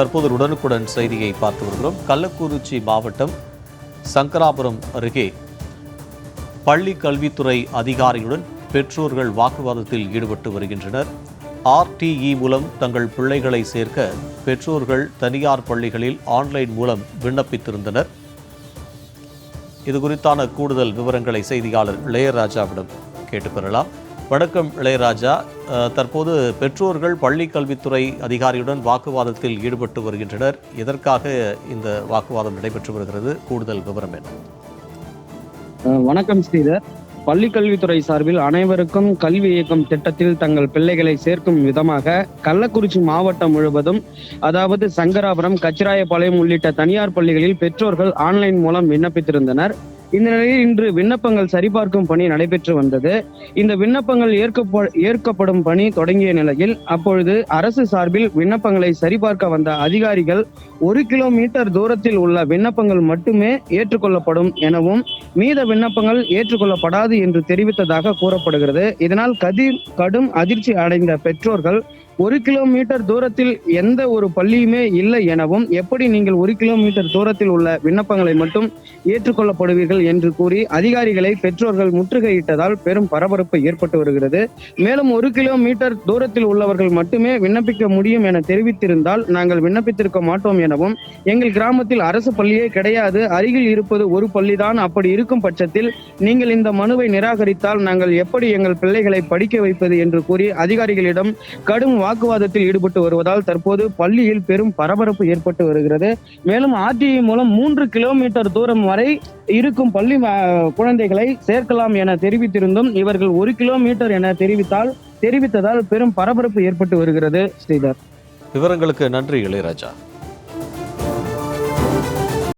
தற்போது உடனுக்குடன் செய்தியை பார்த்து வருகிறோம். கள்ளக்குறிச்சி மாவட்டம் சங்கராபுரம் அருகே பள்ளி கல்வித்துறை அதிகாரியுடன் பெற்றோர்கள் வாக்குவாதத்தில் ஈடுபட்டு வருகின்றனர். ஆர்டிஇ மூலம் தங்கள் பிள்ளைகளை சேர்க்க பெற்றோர்கள் தனியார் பள்ளிகளில் ஆன்லைன் மூலம் விண்ணப்பித்திருந்தனர். இது குறித்தான கூடுதல் விவரங்களை செய்தியாளர் இளையராஜாவிடம் கேட்டு பெறலாம். வணக்கம் இளையராஜா. அஹ், தற்போது பெற்றோர்கள் பள்ளி கல்வித்துறை அதிகாரியுடன் வாக்குவாதத்தில் ஈடுபட்டு வருகின்றனர். எதற்காக இந்த வாக்குவாதம் நடைபெற்று வருகிறது? கூடுதல் விவரம் என்ன? வணக்கம் ஸ்ரீதர். பள்ளி கல்வித்துறை சார்பில் அனைவருக்கும் கல்வி இயக்கம் திட்டத்தில் தங்கள் பிள்ளைகளை சேர்க்கும் விதமாக கள்ளக்குறிச்சி மாவட்டம் முழுவதும் அதாவது சங்கராபுரம் கச்சிராயபாளையம் உள்ளிட்ட தனியார் பள்ளிகளில் பெற்றோர்கள் ஆன்லைன் மூலம் விண்ணப்பித்திருந்தனர். இந்த நிலையில் இன்று விண்ணப்பங்கள் சரிபார்க்கும் பணி நடைபெற்று வந்தது. இந்த விண்ணப்பங்கள் ஏற்கப்ப ஏற்கப்படும் பணி தொடங்கிய நிலையில் அப்பொழுது அரசு சார்பில் விண்ணப்பங்களை சரிபார்க்க வந்த அதிகாரிகள் ஒரு கிலோமீட்டர் தூரத்தில் உள்ள விண்ணப்பங்கள் மட்டுமே ஏற்றுக்கொள்ளப்படும் எனவும் மீத விண்ணப்பங்கள் ஏற்றுக்கொள்ளப்படாது என்று தெரிவித்ததாக கூறப்படுகிறது. இதனால் கதி கடும் அதிர்ச்சி அடைந்த பெற்றோர்கள் ஒரு கிலோமீட்டர் தூரத்தில் எந்த ஒரு பள்ளியுமே இல்லை எனவும் எப்படி நீங்கள் ஒரு கிலோமீட்டர் தூரத்தில் உள்ள விண்ணப்பங்களை மட்டும் ஏற்றுக்கொள்ளப்படுவீர்கள் என்று கூறி அதிகாரிகளை பெற்றோர்கள் முற்றுகையிட்டதால் பெரும் பரபரப்பு ஏற்பட்டு வருகிறது. மேலும் ஒரு கிலோமீட்டர் தூரத்தில் உள்ளவர்கள் மட்டுமே விண்ணப்பிக்க முடியும் என தெரிவித்திருந்தால் நாங்கள் விண்ணப்பித்திருக்க மாட்டோம் எனவும் எங்கள் கிராமத்தில் அரசு பள்ளியே கிடையாது அருகில் இருப்பது ஒரு பள்ளிதான் அப்படி இருக்கும் பட்சத்தில் நீங்கள் இந்த மனுவை நிராகரித்தால் நாங்கள் எப்படி எங்கள் பிள்ளைகளை படிக்க வைப்பது என்று கூறி அதிகாரிகளிடம் கடும் வாக்குவாதத்தில் ஈடுபட்டு வருவதால் தற்போது பள்ளியில் பெரும் பரபரப்பு ஏற்பட்டு வருகிறது. மேலும் ஆர்டிஐ மூலம் மூன்று கிலோமீட்டர் தூரம் வரை இருக்கும் பள்ளி குழந்தைகளை சேர்க்கலாம் என தெரிவித்திருந்தும் இவர்கள் ஒரு கிலோமீட்டர் என தெரிவித்தால் தெரிவித்ததால் பெரும் பரபரப்பு ஏற்பட்டு வருகிறது ஸ்ரீதர். விவரங்களுக்கு நன்றி இளையராஜா.